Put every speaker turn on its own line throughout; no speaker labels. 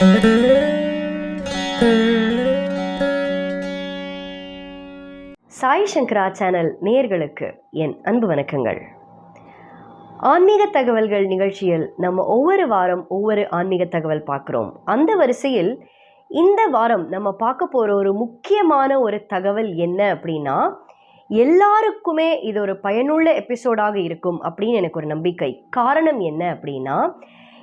சாய் சங்கரா channel நேர்களுக்கு என் அன்பு வணக்கங்கள். ஆன்மீக தகவல்கள் நிகழ்ச்சியில் நம்ம ஒவ்வொரு வாரம் ஒவ்வொரு ஆன்மீக தகவல் பார்க்குறோம். அந்த வரிசையில் இந்த வாரம் நம்ம பார்க்க போகிற ஒரு முக்கியமான ஒரு தகவல் என்ன அப்படின்னா எல்லாருக்குமே இது ஒரு பயனுள்ள எபிசோடாக இருக்கும் அப்படின்னு எனக்கு ஒரு நம்பிக்கை. காரணம் என்ன அப்படின்னா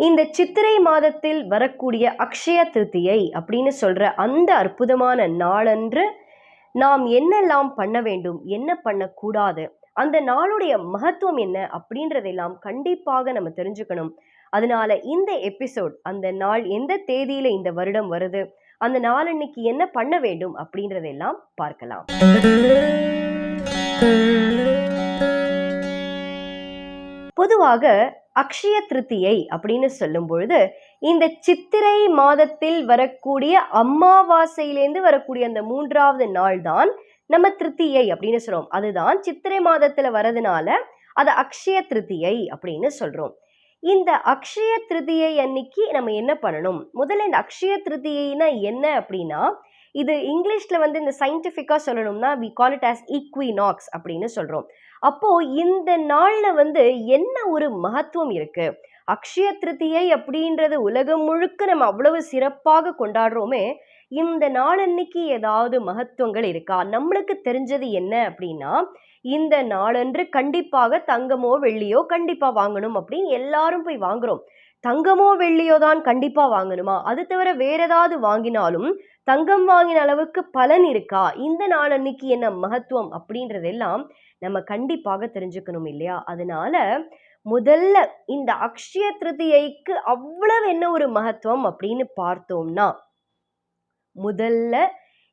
இந்த சித்திரை மாதத்தில் வரக்கூடிய அக்ஷய திருத்தியை அப்படின்னு சொல்கிற அந்த அற்புதமான நாளன்று நாம் என்னெல்லாம் பண்ண வேண்டும் என்ன பண்ணக்கூடாது அந்த நாளுடைய மகத்துவம் என்ன அப்படின்றதெல்லாம் கண்டிப்பாக நம்ம தெரிஞ்சுக்கணும். அதனால இந்த எபிசோட் அந்த நாள் எந்த தேதியில இந்த வருடம் வருது அந்த நாளன்னைக்கு என்ன பண்ண வேண்டும் அப்படின்றதெல்லாம் பார்க்கலாம். பொதுவாக அக்ஷய திருத்தியை அப்படின்னு சொல்லும் பொழுது இந்த சித்திரை மாதத்தில் வரக்கூடிய அமாவாசையிலேருந்து வரக்கூடிய அந்த மூன்றாவது நாள் தான் நம்ம திருத்தியை அப்படின்னு சொல்றோம். அதுதான் சித்திரை மாதத்துல வரதுனால அது அக்ஷய திருத்தியை அப்படின்னு சொல்றோம். இந்த அக்ஷய திருத்தியை அன்னைக்கு நம்ம என்ன பண்ணணும்? முதல்ல இந்த அக்ஷய திருத்தியைனா என்ன அப்படின்னா இது இங்கிலீஷ்ல வந்து இந்த சயின்டிஃபிக்கா சொல்லணும்னா we call it as equinox அப்படின்னு சொல்றோம். அப்போ இந்த நாளில் வந்து என்ன ஒரு மகத்துவம் இருக்கு? அக்ஷய திருத்தியை அப்படின்றது உலகம் முழுக்க நம்ம அவ்வளவு சிறப்பாக கொண்டாடுறோமே இந்த நாளன்னைக்கு ஏதாவது மகத்துவங்கள் இருக்கா? நம்மளுக்கு தெரிஞ்சது என்ன அப்படின்னா இந்த நாளன்று கண்டிப்பாக தங்கமோ வெள்ளியோ கண்டிப்பாக வாங்கணும் அப்படின்னு எல்லாரும் போய் வாங்குறோம். தங்கமோ வெள்ளியோ தான் கண்டிப்பாக வாங்கணுமா? அது தவிர வேற ஏதாவது வாங்கினாலும் தங்கம் வாங்கின அளவுக்கு பலன் இருக்கா? இந்த நாளன்னைக்கு என்ன மகத்துவம் அப்படின்றதெல்லாம் நம்ம கண்டிப்பாக தெரிஞ்சுக்கணும் இல்லையா? அதனால முதல்ல இந்த அக்ஷய திருதியைக்கு அவ்வளவு என்ன ஒரு மகத்துவம் அப்படின்னு பார்த்தோம்னா முதல்ல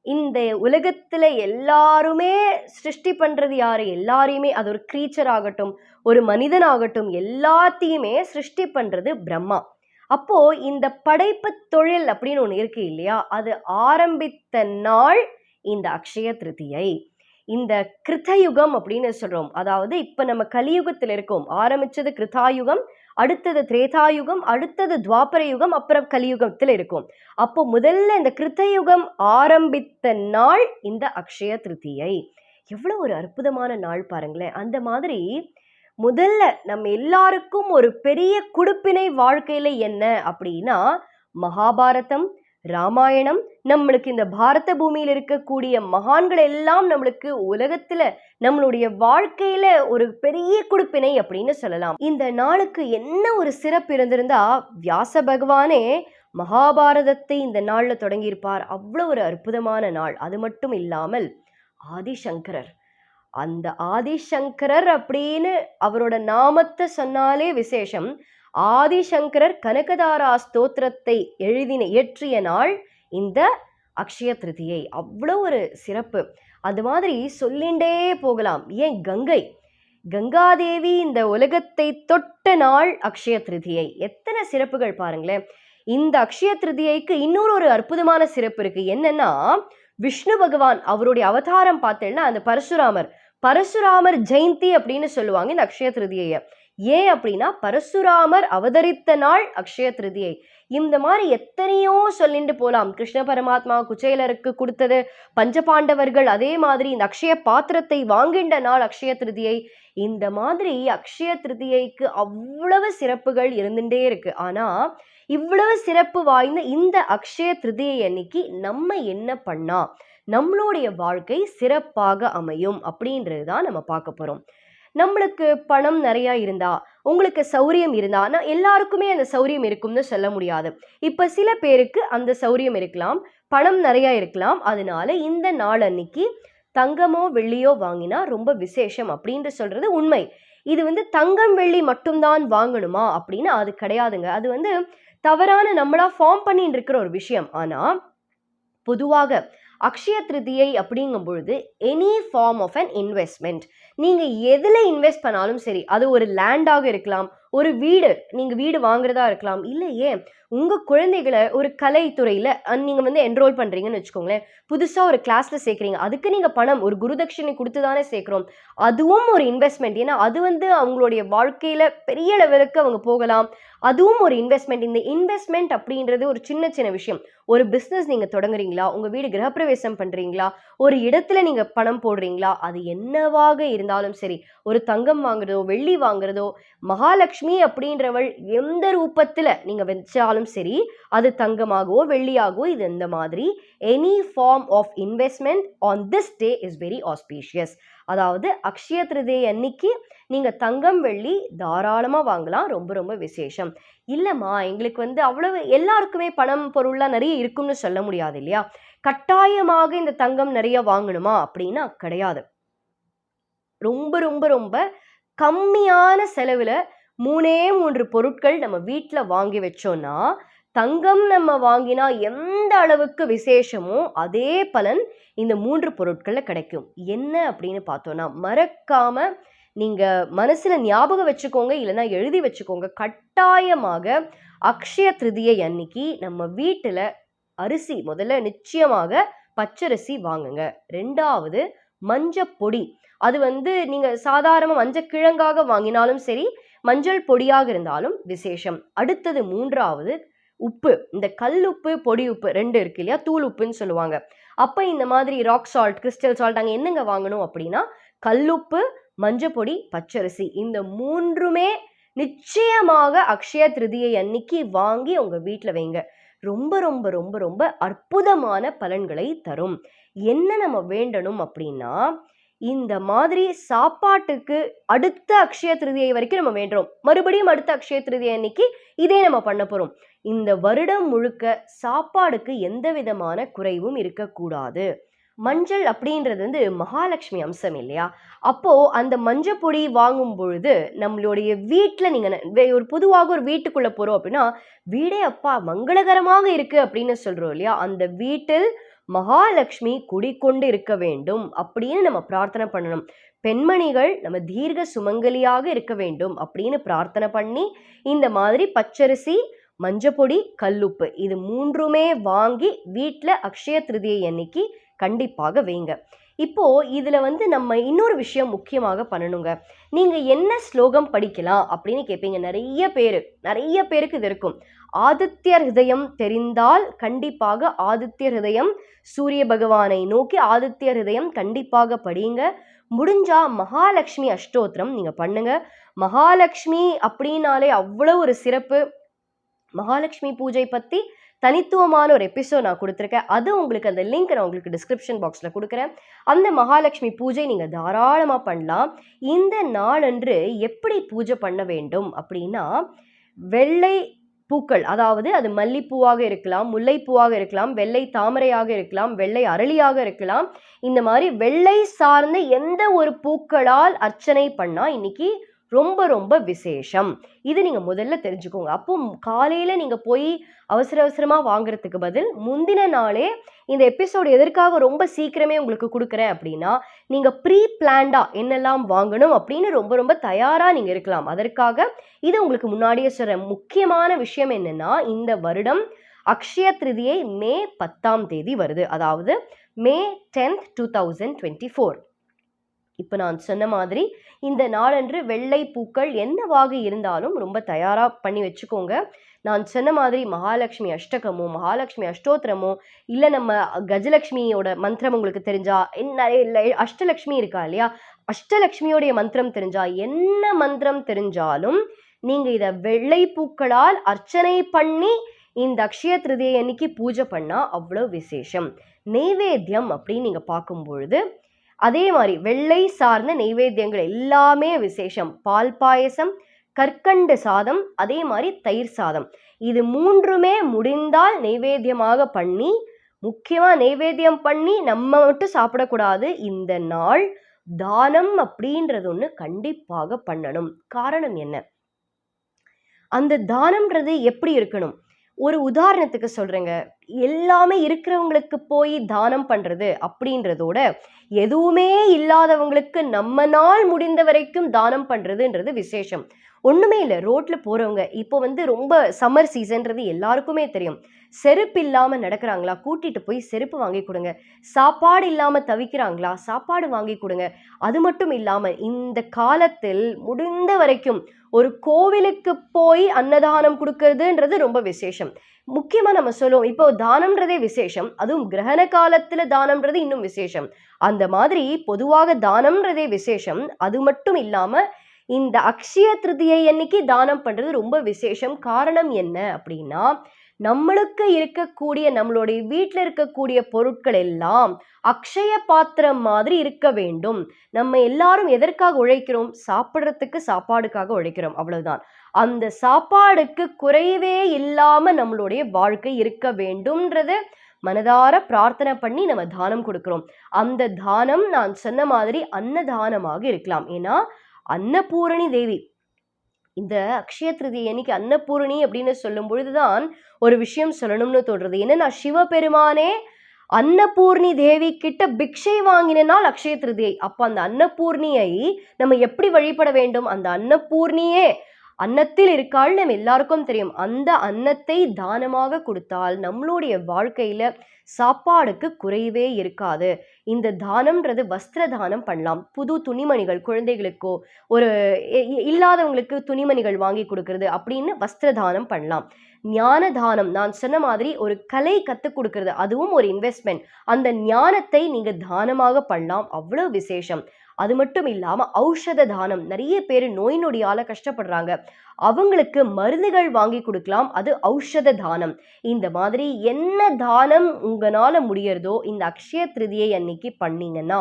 இந்த உலகத்துல எல்லாருமே சிருஷ்டி பண்றது யாரு? எல்லாரையுமே அது ஒரு கிரீச்சர் ஆகட்டும் ஒரு மனிதன் ஆகட்டும் எல்லாத்தையுமே சிருஷ்டி பண்றது பிரம்மா. அப்போ இந்த படைப்பு தொழில் அப்படின்னு ஒன்று இருக்கு இல்லையா? அது ஆரம்பித்த நாள் இந்த அக்ஷய திருதியை. இந்த கிருத்தயுகம் அப்படின்னு சொல்கிறோம் அதாவது இப்போ நம்ம கலியுகத்தில் இருக்கோம். ஆரம்பிச்சது கிருத்தாயுகம் அடுத்தது திரேதாயுகம் அடுத்தது துவாபர யுகம் அப்புறம் கலியுகத்தில் இருக்கும். அப்போ முதல்ல இந்த கிருத்தயுகம் ஆரம்பித்த நாள் இந்த அக்ஷய திருத்தியை எவ்வளோ ஒரு அற்புதமான நாள் பாருங்களேன். அந்த மாதிரி முதல்ல நம்ம எல்லாருக்கும் ஒரு பெரிய குடுப்பினை வாழ்க்கையில் என்ன அப்படின்னா மகாபாரதம் ராமாயணம் நம்மளுக்கு இந்த பாரத பூமியில் இருக்கக்கூடிய மகான்கள் எல்லாம் நம்மளுக்கு உலகத்துல நம்மளுடைய வாழ்க்கையில ஒரு பெரிய குடுப்பினை அப்படின்னு சொல்லலாம். இந்த நாளுக்கு என்ன ஒரு சிறப்பு இருந்திருந்தா வியாச பகவானே மகாபாரதத்தை இந்த நாள்ல தொடங்கியிருப்பார். அவ்வளோ ஒரு அற்புதமான நாள். அது மட்டும் இல்லாமல் ஆதிசங்கரர். அந்த ஆதிசங்கரர் அப்படின்னு அவரோட நாமத்தை சொன்னாலே விசேஷம். ஆதிசங்கரர் கனகதாரா ஸ்தோத்திரத்தை எழுதின இயற்றிய நாள் இந்த அக்ஷய திருதியை. அவ்வளோ ஒரு சிறப்பு. அது மாதிரி சொல்லிண்டே போகலாம். ஏன் கங்கை? கங்காதேவி இந்த உலகத்தை தொட்ட நாள் அக்ஷய திருதியை. எத்தனை சிறப்புகள் பாருங்களேன். இந்த அக்ஷய திருதியைக்கு இன்னொரு ஒரு அற்புதமான சிறப்பு இருக்கு. என்னன்னா விஷ்ணு பகவான் அவருடைய அவதாரம் பார்த்தேன்னா அந்த பரசுராமர். பரசுராமர் ஜெயந்தி அப்படின்னு சொல்லுவாங்க இந்த அக்ஷய திருதியை ஏன் அப்படின்னா பரசுராமர் அவதரித்த நாள் அக்ஷய திருதியை. இந்த மாதிரி எத்தனையோ சொல்லிட்டு போகலாம் கிருஷ்ண பரமாத்மா குச்சேலருக்கு கொடுத்தது பஞ்சபாண்டவர்கள் அதே மாதிரி இந்த அக்ஷய பாத்திரத்தை வாங்கின்ற நாள் அக்ஷய திருதியை. இந்த மாதிரி அக்ஷய திருதியைக்கு அவ்வளவு சிறப்புகள் இருந்துட்டே இருக்கு. ஆனா இவ்வளவு சிறப்பு வாய்ந்த இந்த அக்ஷய திருதியை அன்னைக்கு நம்ம என்ன பண்ணா? நம்மளுடைய வாழ்க்கை சிறப்பாக அமையும் அப்படின்றது தான் நம்ம பார்க்க போகிறோம் நம்மளுக்கு பணம் நிறையா இருந்தா உங்களுக்கு சௌரியம் இருந்தா நான் எல்லாருக்குமே அந்த சௌரியம் இருக்கும்னு சொல்ல முடியாது. இப்போ சில பேருக்கு அந்த சௌரியம் இருக்கலாம் பணம் நிறையா இருக்கலாம் அதனால இந்த நாள் அன்னைக்கு தங்கமோ வெள்ளியோ வாங்கினா ரொம்ப விசேஷம் அப்படின்ட்டு சொல்கிறது உண்மை. இது வந்து தங்கம் வெள்ளி மட்டும்தான் வாங்கணுமா அப்படின்னு அது கிடையாதுங்க. அது வந்து தவறான நம்மளா ஃபார்ம் பண்ணிட்டு இருக்கிற ஒரு விஷயம். ஆனால் பொதுவாக அக்ஷய திருதியை அப்படிங்கும் பொழுது any form of an investment நீங்கள் எதில் இன்வெஸ்ட் பண்ணாலும் சரி அது ஒரு லேண்டாக இருக்கலாம் ஒரு வீடு நீங்கள் வீடு வாங்குறதா இருக்கலாம் இல்லையே உங்கள் குழந்தைகளை ஒரு கலைத்துறையில் நீங்கள் வந்து என்ரோல் பண்ணுறீங்கன்னு வச்சுக்கோங்களேன். புதுசாக ஒரு கிளாஸில் சேர்க்குறீங்க அதுக்கு நீங்கள் பணம் ஒரு குருதட்சிணை கொடுத்து தானே சேர்க்குறோம். அதுவும் ஒரு இன்வெஸ்ட்மெண்ட் ஏன்னா அது வந்து அவங்களுடைய வாழ்க்கையில் பெரிய லெவலுக்கு அவங்க போகலாம். அதுவும் ஒரு இன்வெஸ்ட்மெண்ட் இந்த இன்வெஸ்ட்மெண்ட் அப்படின்றது ஒரு சின்ன சின்ன விஷயம். ஒரு பிஸ்னஸ் நீங்கள் தொடங்குறீங்களா? உங்கள் வீடு கிரகப்பிரவேசம் பண்ணுறீங்களா ஒரு இடத்துல நீங்கள் பணம் போடுறீங்களா? அது என்னவாக இருந்தாலும் சரி ஒரு தங்கம் வாங்குறதோ வெள்ளி வாங்குறதோ மகாலட்சுமி அப்படின்றவள் எந்த ரூபத்தில் நீங்கள் வச்சாலும் சரி அது தங்கமாகவோ வெள்ளியாகவோ இது இந்த மாதிரி. Any form of investment on this day is very auspicious அதாவது அக்ஷய திருதே அன்னைக்கு நீங்கள் தங்கம் வெள்ளி தாராளமாக வாங்கலாம். ரொம்ப ரொம்ப விசேஷம். இல்லைம்மா எங்களுக்கு வந்து அவ்வளவு எல்லாருக்குமே பணம் பொருள்லாம் நிறைய இருக்கும்னு சொல்ல முடியாது இல்லையா? கட்டாயமாக இந்த தங்கம் நிறைய வாங்கணுமா? அப்படின்னா கிடையாது. ரொம்ப ரொம்ப ரொம்ப கம்மியான செலவில் மூணே மூன்று பொருட்கள் நம்ம வீட்டில் வாங்கி வச்சோன்னா தங்கம் நம்ம வாங்கினா எந்த அளவுக்கு விசேஷமோ அதே பலன் இந்த மூன்று பொருட்களில் கிடைக்கும். என்ன அப்படின்னு பார்த்தோன்னா மறக்காமல் நீங்கள் மனசில் ஞாபகம் வச்சுக்கோங்க இல்லைன்னா எழுதி வச்சுக்கோங்க. கட்டாயமாக அக்ஷய திருதியை அன்னைக்கு நம்ம வீட்டில் அரிசி முதல்ல நிச்சயமாக பச்சரிசி வாங்குங்க. ரெண்டாவது மஞ்சப்பொடி அது வந்து நீங்கள் சாதாரண மஞ்சள் கிழங்காக வாங்கினாலும் சரி மஞ்சள் பொடியாக இருந்தாலும் விசேஷம். அடுத்தது மூன்றாவது உப்பு. இந்த கல் உப்பு பொடி உப்பு ரெண்டு இருக்கு இல்லையா? தூள் உப்புன்னு சொல்லுவாங்க. அப்போ இந்த மாதிரி ராக் சால்ட் கிறிஸ்டல் சால்ட் அங்கே என்னங்க வாங்கணும் அப்படின்னா கல்லுப்பு மஞ்சப்பொடி பச்சரிசி இந்த மூன்றுமே நிச்சயமாக அக்ஷய திருதியை அன்னைக்கு வாங்கி உங்கள் வீட்டில் வைங்க. ரொம்ப ரொம்ப ரொம்ப ரொம்ப அற்புதமான பலன்களை தரும். என்ன நம்ம வேண்டணும் அப்படின்னா இந்த மாதிரி சாப்பாட்டுக்கு அடுத்த அக்ஷய திருதியை வரைக்கும் நம்ம வேண்டுறோம். மறுபடியும் அடுத்த அக்ஷய திருதியை அன்னைக்கு இதே நம்ம பண்ண போகிறோம் இந்த வருடம் முழுக்க சாப்பாடுக்கு எந்த விதமான குறைவும் இருக்கக்கூடாது. மஞ்சள் அப்படின்றது வந்து மகாலட்சுமி அம்சம் இல்லையா? அப்போது அந்த மஞ்சள் பொடி வாங்கும் பொழுது நம்மளுடைய வீட்டில் நீங்கள் ஒரு பொதுவாக ஒரு வீட்டுக்குள்ளே போகிறோம் அப்படின்னா வீடே அப்பா மங்களகரமாக இருக்குது அப்படின்னு சொல்கிறோம் இல்லையா? அந்த வீட்டில் மகாலட்சுமி குடிக்கொண்டு இருக்க வேண்டும் அப்படின்னு நம்ம பிரார்த்தனை பண்ணணும். பெண்மணிகள் நம்ம தீர்க்க சுமங்கலியாக இருக்க வேண்டும் அப்படின்னு பிரார்த்தனை பண்ணி இந்த மாதிரி பச்சரிசி மஞ்சப்பொடி கல்லுப்பு இது மூன்றுமே வாங்கி வீட்டில் அக்ஷய திருதியை அன்னைக்கு கண்டிப்பாக வைங்க. இப்போ இதில் வந்து நம்ம இன்னொரு விஷயம் முக்கியமாக பண்ணணுங்க. நீங்கள் என்ன ஸ்லோகம் படிக்கலாம் அப்படின்னு கேட்பீங்க நிறைய பேர் நிறைய பேருக்கு இது இருக்கும். ஆதித்ய ஹிருதயம் தெரிந்தால் கண்டிப்பாக ஆதித்ய ஹிருதயம் சூரிய பகவானை நோக்கி ஆதித்ய ஹிருதயம் கண்டிப்பாக படியுங்க முடிஞ்சா மகாலட்சுமி அஷ்டோத்திரம் நீங்கள் பண்ணுங்க. மகாலட்சுமி அப்படின்னாலே அவ்வளோ ஒரு சிறப்பு. மகாலட்சுமி பூஜை பற்றி தனித்துவமான ஒரு எபிசோட் நான் கொடுத்துருக்கேன். அது உங்களுக்கு அந்த லிங்க் நான் உங்களுக்கு டிஸ்கிரிப்ஷன் பாக்ஸில் கொடுக்குறேன். அந்த மகாலட்சுமி பூஜை நீங்கள் தாராளமாக பண்ணலாம். இந்த நாளன்று எப்படி பூஜை பண்ண வேண்டும் அப்படின்னா வெள்ளை பூக்கள் அதாவது அது மல்லிப்பூவாக இருக்கலாம் முல்லைப்பூவாக இருக்கலாம் வெள்ளை தாமரையாக இருக்கலாம் வெள்ளை அரளியாக இருக்கலாம். இந்த மாதிரி வெள்ளை சார்ந்த எந்த ஒரு பூக்களால் அர்ச்சனை பண்ணால் இன்னைக்கு ரொம்ப ரொம்ப விசேஷம். இது நீங்கள் முதல்ல தெரிஞ்சுக்கோங்க. அப்போ காலையில் நீங்கள் போய் அவசர அவசரமாக வாங்குறதுக்கு பதில் முந்தின நாளே இந்த எபிசோடு எதற்காக ரொம்ப சீக்கிரமே உங்களுக்கு கொடுக்குறேன் அப்படின்னா நீங்கள் ப்ரீ பிளான்டாக என்னெல்லாம் வாங்கணும் அப்படின்னு ரொம்ப ரொம்ப தயாராக நீங்கள் இருக்கலாம். அதற்காக இது உங்களுக்கு முன்னாடியே சொல்கிறேன் முக்கியமான விஷயம் என்னென்னா இந்த வருடம் அக்ஷய திருதியை மே பத்தாம் தேதி வருது. அதாவது May tenth two thousand twenty four. இப்போ நான் சொன்ன மாதிரி இந்த நாளன்று வெள்ளை பூக்கள் என்னவாக இருந்தாலும் ரொம்ப தயாராக பண்ணி வச்சுக்கோங்க. நான் சொன்ன மாதிரி மகாலட்சுமி அஷ்டகமோ மகாலட்சுமி அஷ்டோத்திரமோ இல்லை நம்ம கஜலட்சுமியோட மந்திரம் உங்களுக்கு தெரிஞ்சா நிறைய இல்லை அஷ்டலக்ஷ்மி இருக்கா இல்லையா? அஷ்டலக்ஷ்மியோடைய மந்திரம் தெரிஞ்சா என்ன மந்திரம் தெரிஞ்சாலும் நீங்கள் இதை வெள்ளை பூக்களால் அர்ச்சனை பண்ணி இந்த அக்ஷய திருதியை அன்னைக்கு பூஜை பண்ணால் அவ்வளோ விசேஷம். நெய்வேத்தியம் அப்படின்னு நீங்கள் பார்க்கும் பொழுது அதே மாதிரி வெள்ளை சார்ந்த நெய்வேத்தியங்கள் எல்லாமே விசேஷம். பால் பாயசம் கற்கண்டு சாதம் அதே மாதிரி தயிர் சாதம். இது மூன்றுமே முடிந்தால் நெய்வேத்தியமாக பண்ணி முக்கியமாக நெய்வேத்தியம் பண்ணி நம்ம மட்டும் சாப்பிடக்கூடாது. இந்த நாள் தானம் அப்படின்றது ஒன்று கண்டிப்பாக பண்ணணும். காரணம் என்ன? அந்த தானம்ன்றது எப்படி இருக்கணும்? ஒரு உதாரணத்துக்கு சொல்கிறேங்க எல்லாமே இருக்கிறவங்களுக்கு போய் தானம் பண்ணுறது அப்படின்றதோட எதுவுமே இல்லாதவங்களுக்கு நம்ம நாள் முடிந்த வரைக்கும் தானம் பண்ணுறதுன்றது விசேஷம். ஒன்றுமே இல்லை. ரோட்டில் போகிறவங்க இப்போ வந்து ரொம்ப சம்மர் சீசன்றது எல்லாருக்குமே தெரியும். செருப்பு இல்லாமல் நடக்கிறாங்களா? கூட்டிகிட்டு போய் செருப்பு வாங்கி கொடுங்க. சாப்பாடு இல்லாமல் தவிக்கிறாங்களா? சாப்பாடு வாங்கி கொடுங்க. அது மட்டும் இல்லாமல் இந்த காலத்தில் முடிந்த வரைக்கும் ஒரு கோவிலுக்கு போய் அன்னதானம் கொடுக்கறதுன்றது ரொம்ப விசேஷம். முக்கியமாக நம்ம சொல்லுவோம். இப்போ தானம்ன்றதே விசேஷம். அதுவும் கிரகண காலத்தில் தானம்ன்றது இன்னும் விசேஷம். அந்த மாதிரி பொதுவாக தானம்ன்றதே விசேஷம். அது மட்டும் இல்லாமல் இந்த அக்ஷய திருதியை அன்னைக்கு தானம் பண்ணுறது ரொம்ப விசேஷம். காரணம் என்ன அப்படின்னா நம்மளுக்கு இருக்கக்கூடிய நம்மளுடைய வீட்டில் இருக்கக்கூடிய பொருட்கள் எல்லாம் அக்ஷய பாத்திரம் மாதிரி இருக்க வேண்டும். நம்ம எல்லாரும் எதற்காக உழைக்கிறோம்? சாப்பிட்றதுக்கு சாப்பாடுக்காக உழைக்கிறோம். அவ்வளவுதான். அந்த சாப்பாடுக்கு குறைவே இல்லாமல் நம்மளுடைய வாழ்க்கை இருக்க வேண்டும்ன்றது மனதார பிரார்த்தனை பண்ணி நம்ம தானம் கொடுக்குறோம். அந்த தானம் நான் சொன்ன மாதிரி அன்னதானமாக இருக்கலாம். ஏன்னா அன்னபூரணி தேவி. இந்த அக்ஷய திருதி அன்னைக்கு அன்னபூரணி அப்படின்னு சொல்லும் பொழுதுதான் ஒரு விஷயம் சொல்லணும்னு தோன்றது என்னன்னா சிவபெருமானே அன்னபூர்ணி தேவி கிட்ட பிக்ஷை வாங்கினால் அக்ஷய திருதியை. அப்போ அந்த அன்னபூர்ணியை நம்ம எப்படி வழிபட வேண்டும்? அந்த அன்னபூர்ணியே அன்னத்தில் இருக்காள் நம்ம எல்லாருக்கும் தெரியும். அந்த அன்னத்தை தானமாக கொடுத்தால் நம்மளுடைய வாழ்க்கையில சாப்பாடுக்கு குறைவே இருக்காது. இந்த தானம்ன்றது வஸ்திர தானம் பண்ணலாம். புது துணிமணிகள் குழந்தைகளுக்கோ ஒரு இல்லாதவங்களுக்கு துணிமணிகள் வாங்கி கொடுக்கறது அப்படின்னு வஸ்திர தானம் பண்ணலாம். ஞான தானம் நான் சொன்ன மாதிரி ஒரு கலை கற்றுக் கொடுக்கறது அதுவும் ஒரு இன்வெஸ்ட்மெண்ட் அந்த ஞானத்தை நீங்க தானமாக பண்ணலாம். அவ்வளோ விசேஷம். அது மட்டும் இல்லாமல் ஔஷத தானம். நிறைய பேர் நோய் நொடியால் கஷ்டப்படுறாங்க. அவங்களுக்கு மருந்துகள் வாங்கி கொடுக்கலாம். அது ஔஷத தானம். இந்த மாதிரி என்ன தானம் உங்களால் முடியறதோ இந்த அக்ஷய திருதியை அன்னைக்கு பண்ணீங்கன்னா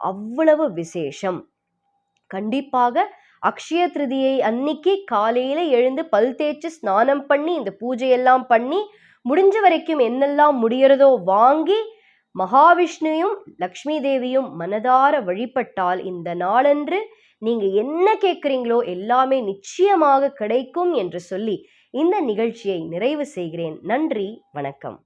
அவ்வளவு விசேஷம். கண்டிப்பாக அக்ஷய திருதியை அன்னைக்கு காலையில் எழுந்து பல் தேய்ச்சி ஸ்நானம் பண்ணி இந்த பூஜையெல்லாம் பண்ணி முடிஞ்ச வரைக்கும் என்னெல்லாம் முடியறதோ வாங்கி மகாவிஷ்ணுவையும் லக்ஷ்மி தேவியும் மனதார வழிபட்டால் இந்த நாளன்று நீங்க என்ன கேட்குறீங்களோ எல்லாமே நிச்சயமாக கிடைக்கும் என்று சொல்லி இந்த நிகழ்ச்சியை நிறைவு செய்கிறேன். நன்றி வணக்கம்.